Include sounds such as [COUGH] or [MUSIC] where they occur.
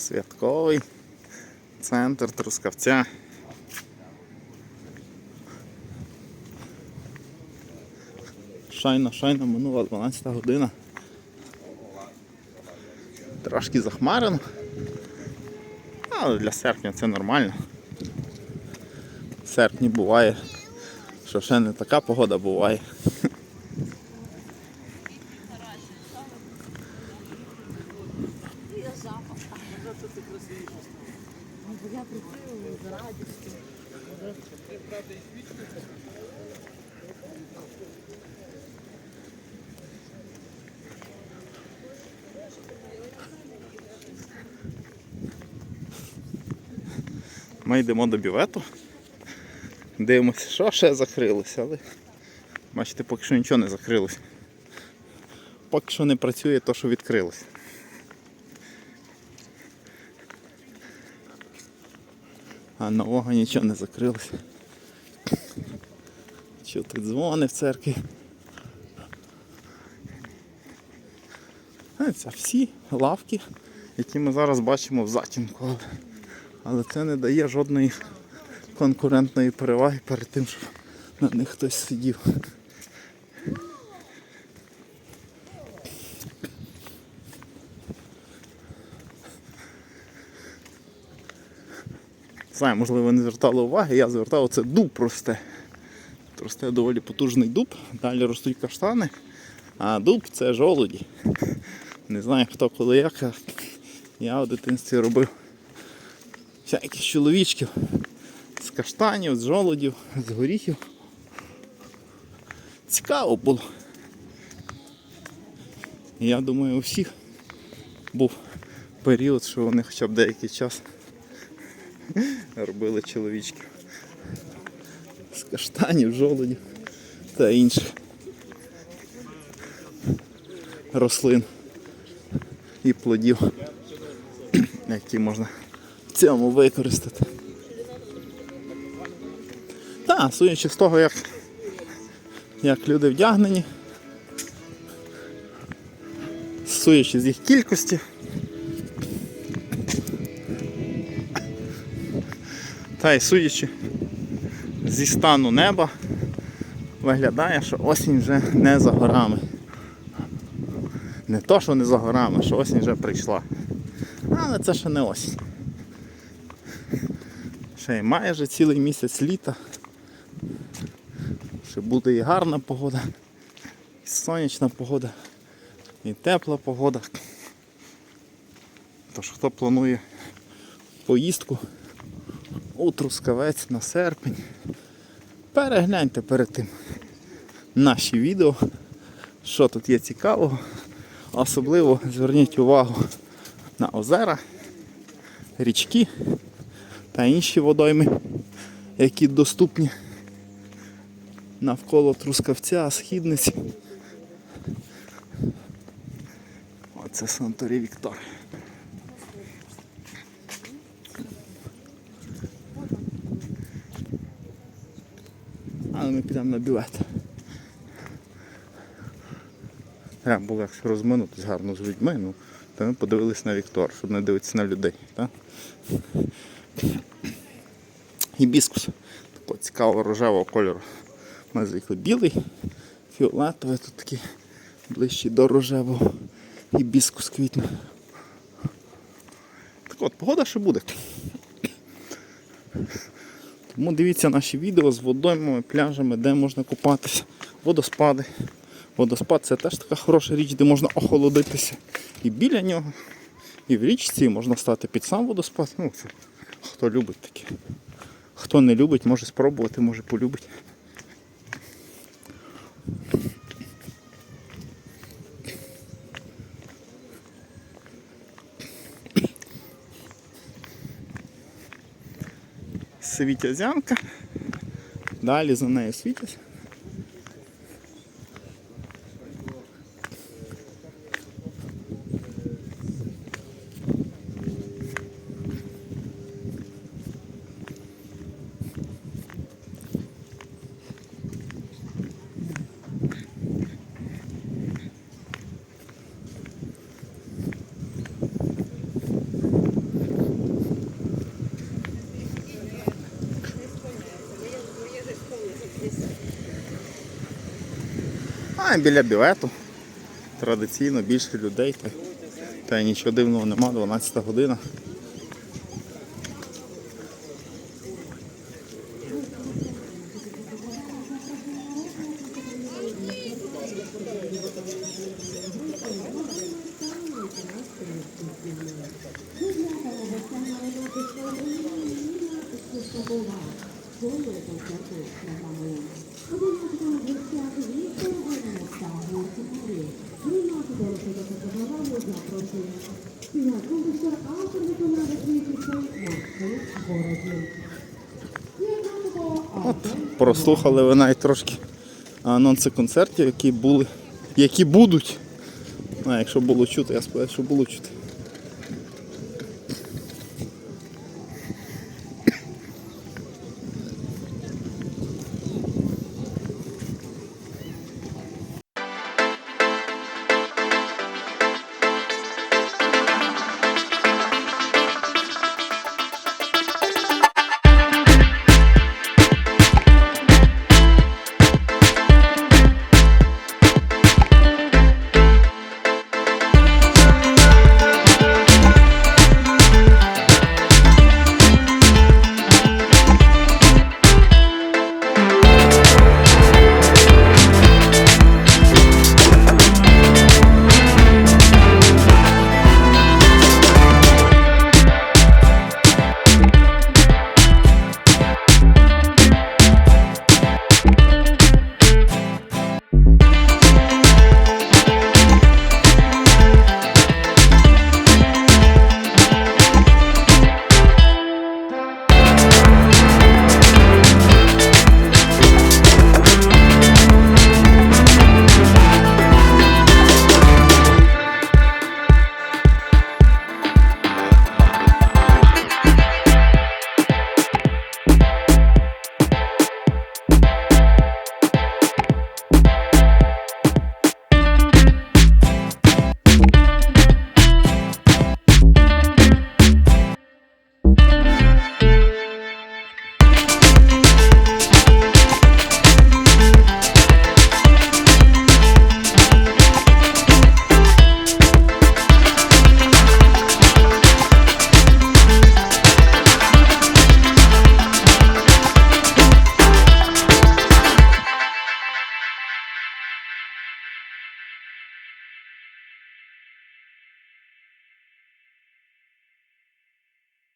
Святковий центр Трускавця. Шайна, шайна минула 12 година. Трошки захмарено. Але для серпня це нормально. В серпні буває, що ще не така погода буває. Я прикрила з радістю. Ми йдемо до бювету. Дивимося, що ще закрилося, але бачите, поки що нічого не закрилося. Поки що не працює те, що відкрилося. А нового нічого не закрилося. Чути дзвони в церкві. Це всі лавки, які ми зараз бачимо в затінку. Але- це не дає жодної конкурентної переваги перед тим, щоб на них хтось сидів. Знаю, можливо, не звертали уваги, я звертав, це дуб росте. От Росте доволі потужний дуб, далі ростуть каштани, а дуб це жолуді. Не знаю хто коли як, я в дитинстві робив всяких чоловічків з каштанів, з жолудів, з горіхів. Цікаво було. Я думаю, у всіх був період, що вони хоча б деякий час [LAUGHS] робили чоловічків. З каштанів, жолудів та інших рослин і плодів, [CLEARS THROAT] які можна в цьому використати. Так, судячи з того, як, як люди вдягнені, судячи з їх кількості. Та й судячи зі стану неба, виглядає, що осінь вже не за горами. Не то, що не за горами, що осінь вже прийшла. Але це ще не осінь. Ще й майже цілий місяць літа. Ще буде і гарна погода, і сонячна погода, і тепла погода. Тож хто планує поїздку у Трускавець на серпень, перегляньте перед тим наші відео, що тут є цікавого. Особливо зверніть увагу на озера, річки та інші водойми, які доступні навколо Трускавця, Східниці. Оце санаторій Віктор. Але ми підемо на бювет. Треба було якось розминутись гарно з людьми, ну, то ми подивились на Віктор, щоб не дивитися на людей. Так? Гібіскус такого цікавого рожевого кольору. Ми звикли білий, фіолетовий, тут такий ближчий до рожевого гібіскус квітне. Так от, погода ще буде. Тому дивіться наші відео з водоймами, пляжами, де можна купатися, водоспади. Водоспад це теж така хороша річ, де можна охолодитися. І біля нього, і в річці можна стати під сам водоспад. Ну, хто любить таке. Хто не любить, може спробувати, може полюбить. Світязянка. Далі за нею світязь. Біля білету. Традиційно більше людей. Та, та нічого дивного нема, 12 година. От, прослухали ви навіть трошки анонси концертів, які були, які будуть. А якщо було чути, я сподіваюся, що було чути.